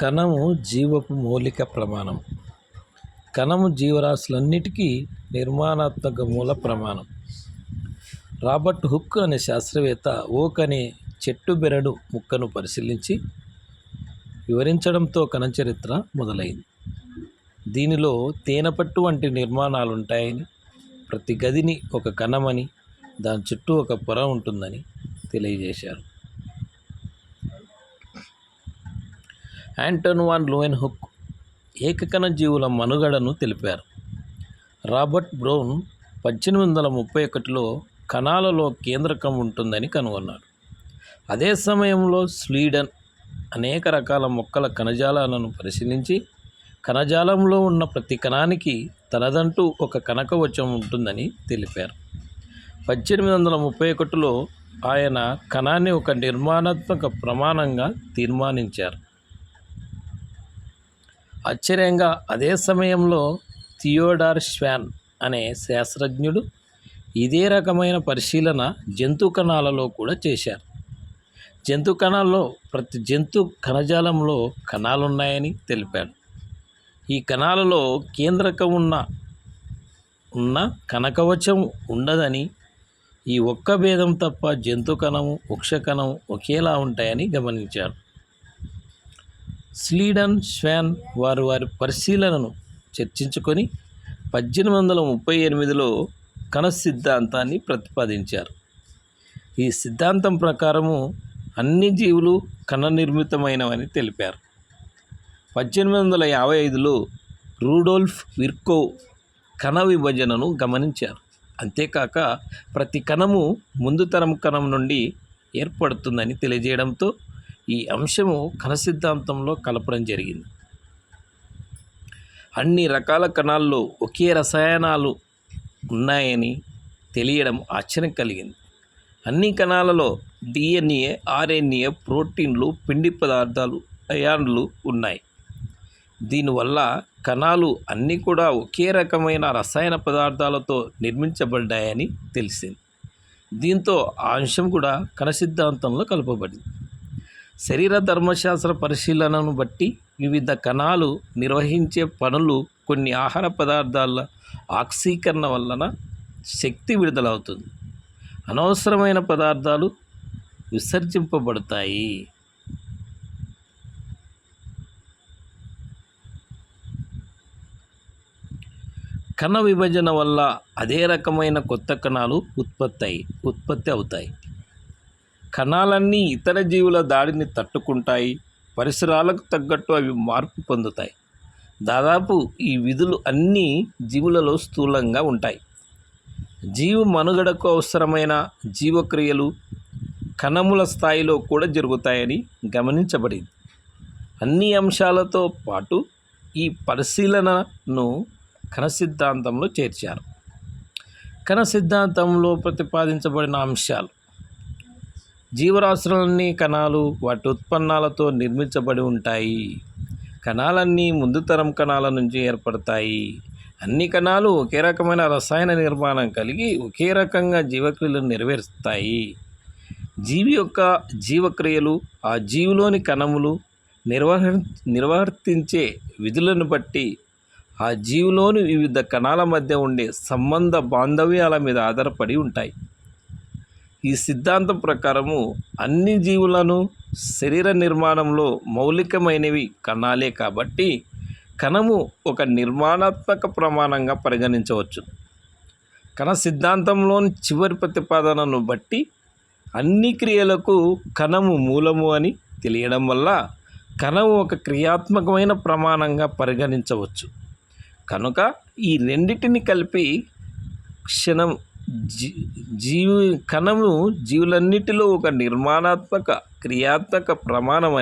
కణము జీవపు మౌలిక ప్రమాణం. కణము జీవరాశులన్నిటికీ నిర్మాణాత్మక మూల ప్రమాణం. రాబర్ట్ హుక్ అనే శాస్త్రవేత్త ఓక్ అనే చెట్టు బెరడు ముక్కను పరిశీలించి వివరించడంతో కణ చరిత్ర మొదలైంది. దీనిలో తేనెపట్టు వంటి నిర్మాణాలు ఉంటాయని ప్రతి గదిని ఒక కణమని దాని చుట్టూ ఒక పొర ఉంటుందని తెలియజేశారు. యాంటోన్ వాన్ లూయెన్ హుక్ ఏకకణ జీవుల మనుగడను తెలిపారు. రాబర్ట్ బ్రౌన్ పద్దెనిమిది వందల ముప్పై ఒకటిలో కణాలలో కేంద్రకం ఉంటుందని కనుగొన్నాడు అదే సమయంలో స్వీడన్ అనేక రకాల మొక్కల కణజాలాలను పరిశీలించి కణజాలంలో ఉన్న ప్రతి కణానికి తనదంటూ ఒక కనకవచం ఉంటుందని తెలిపారు. పద్దెనిమిది వందల ముప్పై ఒకటిలో ఆయన కణాన్ని ఒక నిర్మాణాత్మక ప్రమాణంగా తీర్మానించారు. ఆశ్చర్యంగా అదే సమయంలో థియోడార్ శ్వాన్ అనే శాస్త్రజ్ఞుడు ఇదే రకమైన పరిశీలన జంతు కణాలలో కూడా చేశారు. జంతు కణాల్లో ప్రతి జంతు కణజాలంలో కణాలున్నాయని తెలిపాడు. ఈ కణాలలో కేంద్రకం ఉన్న ఉన్న కనకవచం ఉండదని ఈ ఒక్క భేదం తప్ప జంతు కణము వృక్ష కణం ఒకేలా ఉంటాయని గమనించారు. స్లీడన్ స్వాన్ వారు వారి పరిశీలనను చర్చించుకొని పద్దెనిమిది వందల ముప్పై ఎనిమిదిలో కణ సిద్ధాంతాన్ని ప్రతిపాదించారు. ఈ సిద్ధాంతం ప్రకారము అన్ని జీవులు కణ నిర్మితమైనవని తెలిపారు. పద్దెనిమిది వందల యాభై ఐదులో రూడోల్ఫ్ విర్కో కణ విభజనను గమనించారు. అంతేకాక ప్రతి కణము ముందు తరం కణం నుండి ఏర్పడుతుందని తెలియజేయడంతో ఈ అంశము కణ సిద్ధాంతంలో కలపడం జరిగింది. అన్ని రకాల కణాల్లో ఒకే రసాయనాలు ఉన్నాయని తెలియడం ఆశ్చర్యం కలిగింది. అన్ని కణాలలో డిఎన్ఏ ఆర్ఎన్ఏ ప్రోటీన్లు పిండి పదార్థాలు అయాన్లు ఉన్నాయి. దీనివల్ల కణాలు అన్నీ కూడా ఒకే రకమైన రసాయన పదార్థాలతో నిర్మించబడ్డాయని తెలిసింది. దీంతో ఆ అంశం కూడా కణ సిద్ధాంతంలో కలపబడింది. శరీర ధర్మశాస్త్ర పరిశీలనను బట్టి వివిధ కణాలు నిర్వహించే పనులు కొన్ని ఆహార పదార్థాల ఆక్సీకరణ వలన శక్తి విడుదలవుతుంది. అనవసరమైన పదార్థాలు విసర్జింపబడతాయి. కణ విభజన వల్ల అదే రకమైన కొత్త కణాలు ఉత్పత్తి ఉత్పత్తి అవుతాయి. కణాలన్నీ ఇతర జీవుల దాడిని తట్టుకుంటాయి పరిసరాలకు తగ్గట్టు అవి మార్పు పొందుతాయి. దాదాపు ఈ విధులు అన్నీ జీవులలో స్థూలంగా ఉంటాయి. జీవు మనుగడకు అవసరమైన జీవక్రియలు కణముల స్థాయిలో కూడా జరుగుతాయని గమనించబడింది. అన్ని అంశాలతో పాటు ఈ పరిశీలనను కణ సిద్ధాంతంలో చేర్చారు. కణ సిద్ధాంతంలో ప్రతిపాదించబడిన అంశాలు జీవరాశులన్నీ కణాలు వాటి ఉత్పన్నాలతో నిర్మించబడి ఉంటాయి. కణాలన్నీ ముందు తరం కణాల నుంచి ఏర్పడతాయి. అన్ని కణాలు ఒకే రకమైన రసాయన నిర్మాణం కలిగి ఒకే రకంగా జీవక్రియలు నెరవేరుస్తాయి. జీవి యొక్క జీవక్రియలు ఆ జీవిలోని కణములు నిర్వహ నిర్వర్తించే విధులను బట్టి ఆ జీవిలోని వివిధ కణాల మధ్య ఉండే సంబంధ బాంధవ్యాల మీద ఆధారపడి ఉంటాయి. ఈ సిద్ధాంతం ప్రకారము అన్ని జీవులను శరీర నిర్మాణంలో మౌలికమైనవి కణాలే కాబట్టి కణము ఒక నిర్మాణాత్మక ప్రమాణంగా పరిగణించవచ్చు. కణ సిద్ధాంతంలోని చివరి ప్రతిపాదనను బట్టి అన్ని క్రియలకు కణము మూలము అని తెలియడం వల్ల కణము ఒక క్రియాత్మకమైన ప్రమాణంగా పరిగణించవచ్చు. కనుక ఈ రెండిటిని కలిపి క్షణం జీ జీవి కణము జీవులన్నిటిలో ఒక నిర్మాణాత్మక క్రియాత్మక ప్రమాణమని